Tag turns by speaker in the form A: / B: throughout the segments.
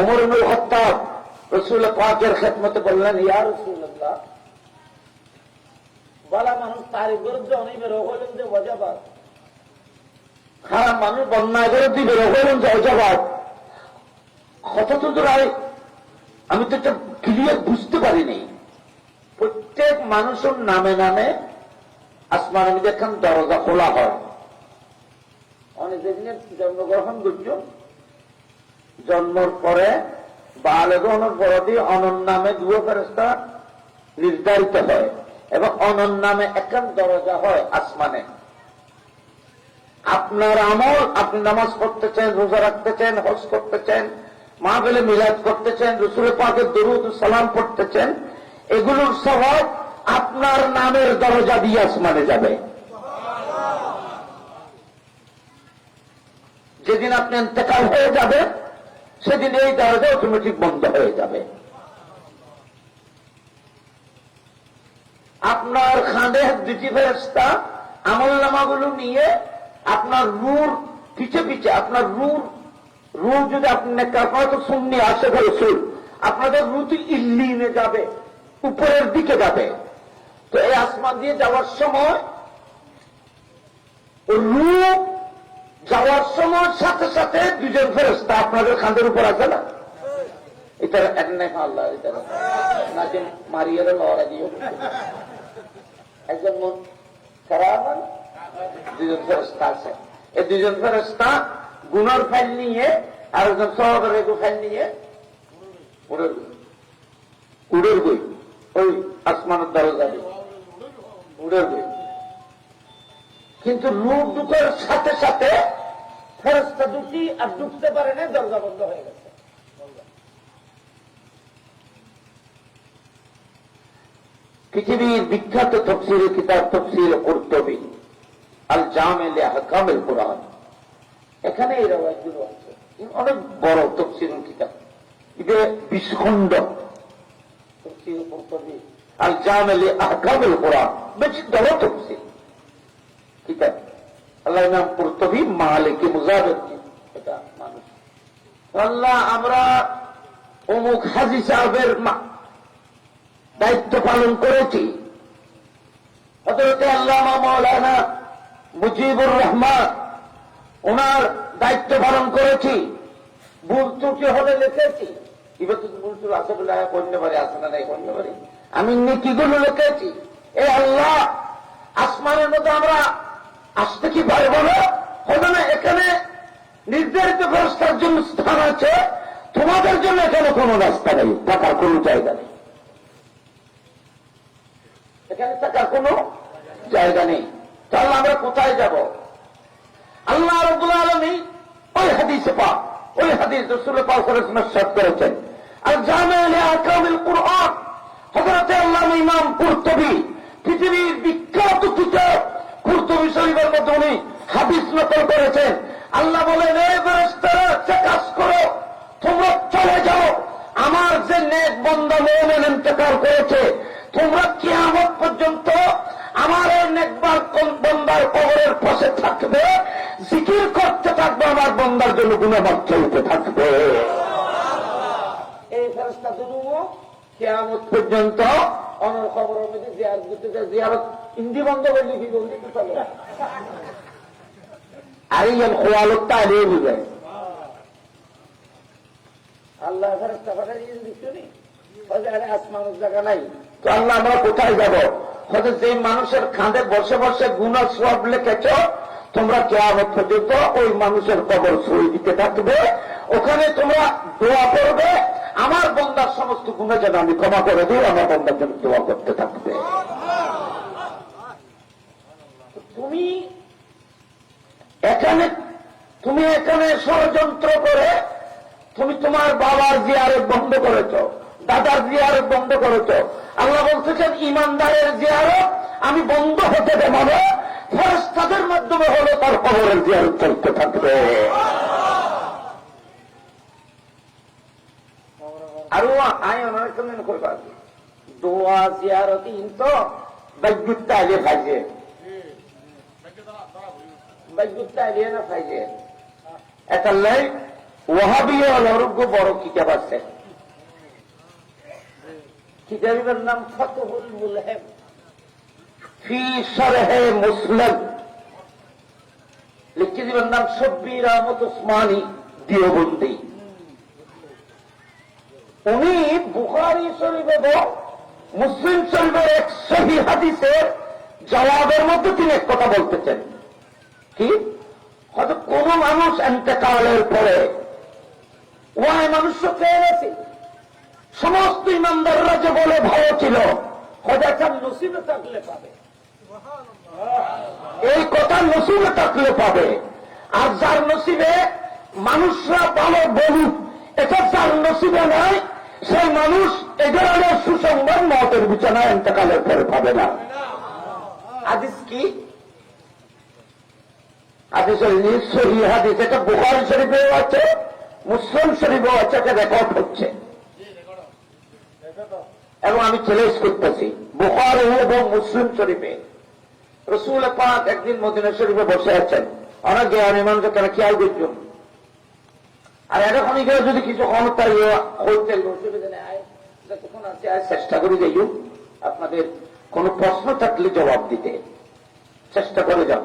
A: ওমর ইবনুল হত্যাব রসুল পাকের বললেন মানুষ তার বিরুদ্ধে অনেক যে অজাবাদ। খারাপ মানুষ বন্যায় বিরুদ্ধে বেরো হলেন যে অজাবাদ হঠাৎ রায় আমি তো এটা ক্লিয়ার বুঝতে পারিনি। প্রত্যেক মানুষের নামে নামে আসমান আমি দেখেন দরজা খোলা হয়। অনেক জন্মগ্রহণ করছেন জন্মর পরে বালে গ্রহণের পরদি অনন নামে দুয়ো ফেরস্তা নির্ধারিত হয় এবং অনন নামে একান দরজা হয় আসমানে। আপনার আমল, আপনি নামাজ পড়তেছেন, রোজা রাখতেছেন, হজ করতেছেন মা বেলে মিলাদ করতেছেন রসুল পাকের দরুদ সালাম পড়তেছেন, এগুলোর স্বভাব আপনার নামের দরজা দিয়ে আসমানে যাবে। যেদিন আপনি ইন্তেকাল হয়ে যাবে সেদিন এই দরজা অটোমেটিক বন্ধ হয়ে যাবে। আপনার খাঁদে দুটি ফেরস্তা আমল নামাগুলো নিয়ে আপনার রুর পিছে পিছে, আপনার রুর রুর যদি আপনি আপনারা তো শুননি আসে ধরে সুর আপনাদের রু তো ইল্লিনে যাবে, উপরের দিকে যাবে। তো এই আসমান দিয়ে যাওয়ার সময় রু যাওয়ার সময় সাথে সাথে দুজন ফেরস্তা আপনাদের খান্দের উপর আছে না? এটা এক নাই আল্লাহ নাকি মারিয়ে লড়া দিয়ে একজন খারাপ দুজন ফেরস্তা আছে। এই দুজন ফেরস্তা গুণর ফাইল নিয়ে আর একজন সহকারে ফাইল নিয়ে উড়ের উড়ের বই ওই আসমানের দরজা দিয়ে। উড়ের বই কিন্তু লুট ঢুকার সাথে সাথে ফেরস্তা দুটি আর ঢুকতে পারে না দরজা বন্ধ হয়ে গেছে। পৃথিবীর বিখ্যাত তফসির কিতাব তফসির কর্তবী আল জামেল হকামের কোরআন। এখানে এই রেওয়াজগুলো আছে। অনেক বড় তফসির কিতাব। এটা বিষ্খণ্ড তফসির কর্তবী আল জামেল আহকামের কোরআন। বেশি বড় তফসির কিতাব। আল্লাহ নাম কর্তবী মালিকে মানুষ। আল্লাহ আমরা অমুক হাজি সাহেবের দায়িত্ব পালন করেছি। হজরতে আল্লামা মৌলানা মুজিবুর রহমান ওনার দায়িত্ব পালন করেছি। ভুল ত্রুটি হলে লিখেছি। এবার তো ভুল ত্রুটি আছে বলে করতে পারি আছে না নাই করতে পারি আমি নেকিগুলো লিখেছি। এ আল্লাহ, আসমানের মধ্যে আমরা আসতে কি পারব না হবে না এখানে নির্ধারিত ব্যবস্থার জন্য স্থান আছে। তোমাদের জন্য এখানে কোনো রাস্তা নেই, থাকার কোনো জায়গা নেই। এখানে থাকার কোনো জায়গা নেই। তাহলে আমরা কোথায় যাব? আল্লাহ রবুল আলমী ওই হাদিসে পা ওই হাদিস রসুল পাক সাদ করেছেন। আর জামে আকামিল কুরআন। হজরতে আল্লাহ ইমাম কুর্তবী, পৃথিবীর বিখ্যাত কিতাব কুর্তবী শরীফের মধ্যে উনি হাদিস নকল করেছেন। আল্লাহ বলেন কাজ করো, তোমরা চলে যাও। আমার যে নেক বন্ধা মোমেন ইন্তেকার করেছে, তোমরা কিয়ামত পর্যন্ত আমার এই নেকবার বন্দার কবরের পাশে থাকবে, জিকির করতে থাকবে, আমার বন্দার জন্য গুণবাদ চলতে থাকবে। এই ফেরস্তা দুনুও কেয়ামত পর্যন্ত অনর খবর জিয়ারত করতে জিয়ারত হিন্দি বন্ধ করলে কি বলতে তো চলে। আর এই খোয়ালতটা আলিয়ে বুঝায় আল্লাহ ফেরস্তা পাঠাই দিয়ে দিচ্ছ নি? বলে, আরে আসমানের জায়গা নাই। তো আল্লাহ আমরা কোথায় যাব? হয়তো যে মানুষের খাঁদে বসে বসে গুণা সব লিখেছ তোমরা কেয়ামত পর্যন্ত ওই মানুষের কবর সই দিতে থাকবে। ওখানে তোমরা দোয়া করবে। আমার বন্দার সমস্ত গুণে যেন আমি ক্ষমা করে দিই আমার বন্দার জন্য দোয়া করতে থাকবে। তুমি এখানে তুমি এখানে ষড়যন্ত্র করে তুমি তোমার বাবার জিয়ারত বন্ধ করেছ, দাদার জিয়ারত বন্ধ করেছ। আল্লাহ বলতেছেন, ইমানদারের জিয়ারত আমি বন্ধ হতে দেব ফেরস্তাদের মাধ্যমে হলে তার কবরের জিয়ারত চলতে থাকবে। আরও আয় অনেক করবা দোয়া, জিয়ারত তো বৈদ্যুৎ আগে খাইছে মুসলিম লিখে নাম? সব্বির আহমদ উসমানী উনি বুখারি শরীফ এবং মুসলিম শরীফের এক সহি হাদিসের জবাবের মধ্যে তিনি এক কথা বলতে বলতেছেন। কি? হয়তো কোন মানুষ এতেকালের পরে ওয়াই মানুষ পেয়ে গেছে। সমস্ত ইমানদাররা যে বলে ভালো ছিল হয়তো একটা নসিবে থাকলে পাবে। এই কথা নসিবে থাকলে পাবে। আর যার নসিবে মানুষরা ভালো বলুক এটা যার নসিবে নয় সেই মানুষ এ ধরনের সুসংবাদ মতের বিছানায় এতেকালের পরে পাবে না। হাদিস কি? হাদিস সহি হাদিস এটা বুখারি শরীফেও আছে, মুসলিম শরীফেও আছে এটা রেকর্ড হচ্ছে। এবং আমি চ্যালেঞ্জ করতেছি, বুখারি এবং মুসলিম শরীফে। রসুল পাক একদিন মদিনা শরীফে বসে আছেন। অনেক জ্ঞানী মানুষ কেন খেয়াল করছেন? আর এরকমই গেলে যদি কিছু ক্ষমতা হইতে অসুবিধা চেষ্টা করে যাইও আপনাদের কোন প্রশ্ন থাকলে জবাব দিতে। চেষ্টা করে যাব।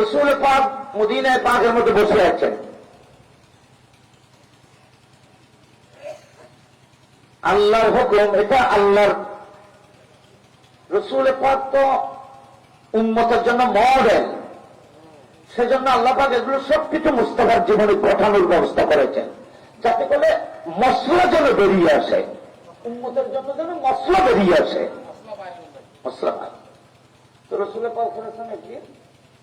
A: রসুল পাক মদিনায় পাকের মধ্যে বসে আছেন। আল্লাহর হুকুম, এটা আল্লাহর। রসুল পাক তো উন্মতের জন্য মডেল। সেজন্য আল্লাহ পাক এগুলো সবকিছু মুস্তফার জীবনে পাঠানোর ব্যবস্থা করেছেন। যাতে করে মশলা যেন বেরিয়ে আসে। উন্মতের জন্য যেন মশলা বেরিয়ে আসে। মশলা তো রসুল পাক করেছেন একদিন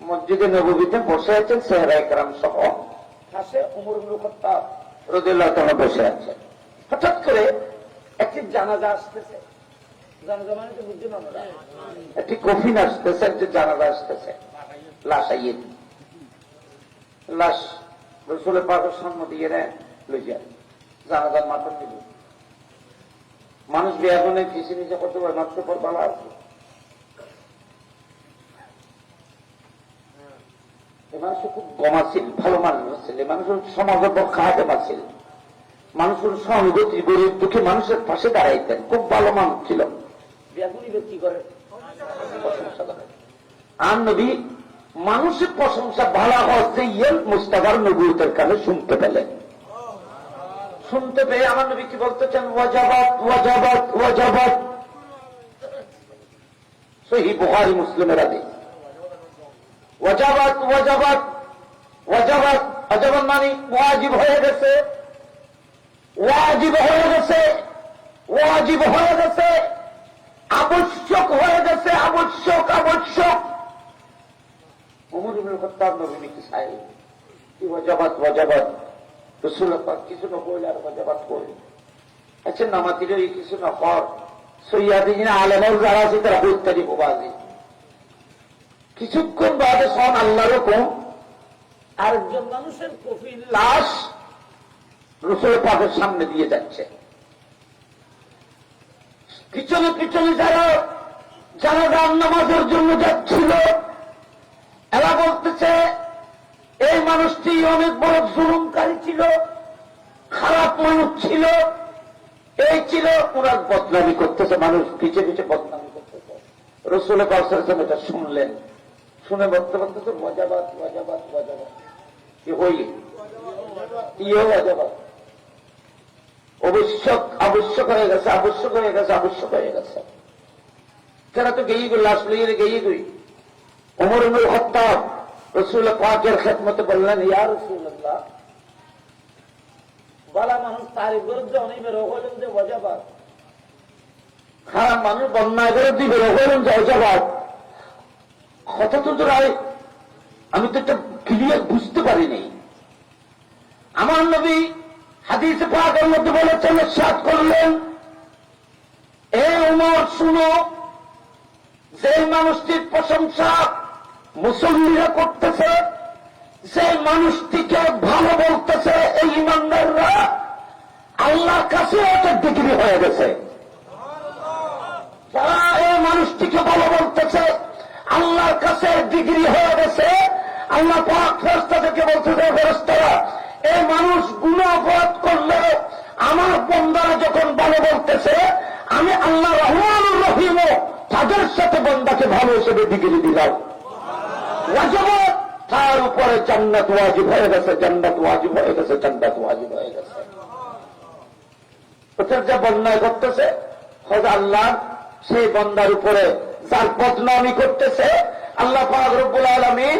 A: মসজিদে নবীতে বসে আছেন সেহরা একরাম সহ। পাশে উমর রদিল্লাহ তালা বসে আছেন। হঠাৎ করে একটি জানাজা আসতেছে। জানাজা মানে তো বুঝছেন একটি কফিন আসতেছে একটি জানাজা আসতেছে। লাশ আইয়ে লাশ রসুলের পাকের সামনে দিয়ে নেয় লই যায় জানাজার মাথা দিল মানুষ বিয়াগুনে ফিসি নিচে করতে পারে মাত্র পর বালা আছে মানুষ খুব গমাছিল ভালো মানুষ ছিল। এ মানুষ সমাজের পক্ষে হাতে পাচ্ছিল। মানুষের সহানুভূতি গরিব দুঃখে মানুষের পাশে দাঁড়াইতেন। খুব ভালো মানুষ ছিল। বিয়াগুনি ব্যক্তি করে। প্রশংসা করে। আর নবী মানুষের প্রশংসা ভালো হচ্ছে ইয়েল মুস্তাফার নবুতের কানে শুনতে পেলেন। শুনতে পেয়ে আমার নবী কি বলতেছেন? ওয়াজাবাত ওয়াজাবাত ওয়াজাবাত। সহি বুহারি মুসলিমের আদি ওয়াজাবাত ওয়াজাবাত ওয়াজাবাত ওয়াজাবাত মানে ওয়াজিব হয়ে গেছে। ওয়াজিব হয়ে গেছে, ওয়াজিব হয়ে গেছে, আবশ্যক হয়ে গেছে, আবশ্যক আবশ্যক। উমর ইবনে খাত্তাব নবী কি সাহেব, কি ওয়াজাবাত ওয়াজাবাত? রসুল কিছু না কইলে আর ওয়াজাবাত কইলে আচ্ছা নামাতির কিছু না কর। সৈয়াদি আলেমর যারা আছে তারা ইত্যাদি প্রবাসী কিছুক্ষণ বাদে সন আল্লাহর কম আরেকজন মানুষের কফির লাশ রসুল পাকের সামনে দিয়ে যাচ্ছে। পিছনে পিছনে যারা যারা রাম নামাজের জন্য যাচ্ছিল, এরা বলতেছে, এই মানুষটি অনেক বড় জুলুমকারী ছিল, খারাপ মানুষ ছিল, এই ছিল, ওরা বদনামি করতেছে, মানুষ পিছে পিছে বদনামি করতেছে। রসুলের পাশে এটা শুনলেন। শুনে বলতে বলতেছে মজাবাদ মজাবাদ মজাবাদ কি হই ইয়ে মজাবাদ আবশ্যক আবশ্যক হয়ে গেছে, আবশ্যক হয়ে গেছে, আবশ্যক হয়ে গেছে। কেন তো গেই লাশ লিয়ে গেই গই? উমর ইবনুল খাত্তাব রসুল পাকের খেদমতে বললেন, ইয়া রসুল্লাহ বলা মানুষ তার বিরুদ্ধে অনেক বের হলেন যে ওয়াজাবাদ খারাপ মানুষ বন্যায় বিরুদ্ধে বের হলেন যে ওয়াজাবাদ হঠাৎ তো রায় আমি তো একটা ক্লিয়ার বুঝতে পারিনি। আমার নবী হাদিস পাকের মধ্যে বলেছেন, সাত করলেন, এ উমর, শুনো যে মানুষটির প্রশংসা মুসল্লিরা করতেছে যে মানুষটিকে ভালো বলতেছে এই ইমানদাররা, আল্লাহর কাছে একটা ডিগ্রি হয়ে গেছে। যারা এই মানুষটিকে ভালো বলতেছে আল্লাহর কাছে ডিগ্রি হয়ে গেছে। আল্লাহ পাক ফেরস্তা থেকে বলতেছে ফেরস্তারা এই মানুষ গুণ অপরাধ করলেও আমার বন্দারা যখন ভালো বলতেছে, আমি আল্লাহ রহমানুর রহিম তাদের সাথে বন্দাকে ভালো হিসেবে ডিগ্রি দিলাম। ওয়াজবত তার উপরে জান্নাত ওয়াজিব হয়ে গেছে, জান্নাত ওয়াজিব হয়ে গেছে, জান্নাত ওয়াজিব হয়ে গেছে। ওদের যে বন্যায় করতেছে হয়তো আল্লাহ সেই বন্দার উপরে যার বদনামি করতেছে। আল্লাহ রব্বুল আলমী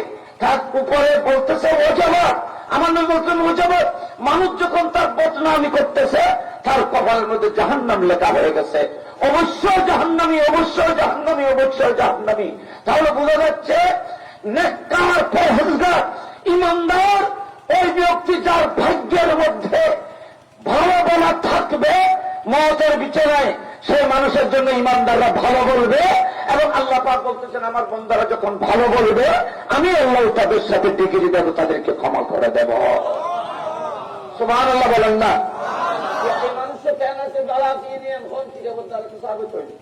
A: তার উপরে বলতেছে, ও জবাব আমার নবী বলছেন ও জবাব মানুষ যখন তার বদনামি করতেছে, তার কপালের মধ্যে জাহান্নাম লেখা হয়ে গেছে। অবশ্যই জাহান্নামি অবশ্যই জাহান্নামি অবশ্যই জাহান্নামি। তাহলে বোঝা যাচ্ছে ইমানদার ওই ব্যক্তি যার ভাগ্যের মধ্যে ভালো বলা থাকবে, মতের বিছানায় সে মানুষের জন্য ইমানদাররা ভালো বলবে এবং আল্লাহ পাক বলতেছেন, আমার বন্ধারা যখন ভালো বলবে, আমি আল্লাহ তাদের সাথে ডিগ্রি দেব, তাদেরকে ক্ষমা করে দেব। সুমান আল্লাহ বলেন না। মানুষের কেন আছে দাঁড়া দিয়ে নিয়ে এখন কি আছে তারা তো সাবিত হয়নি।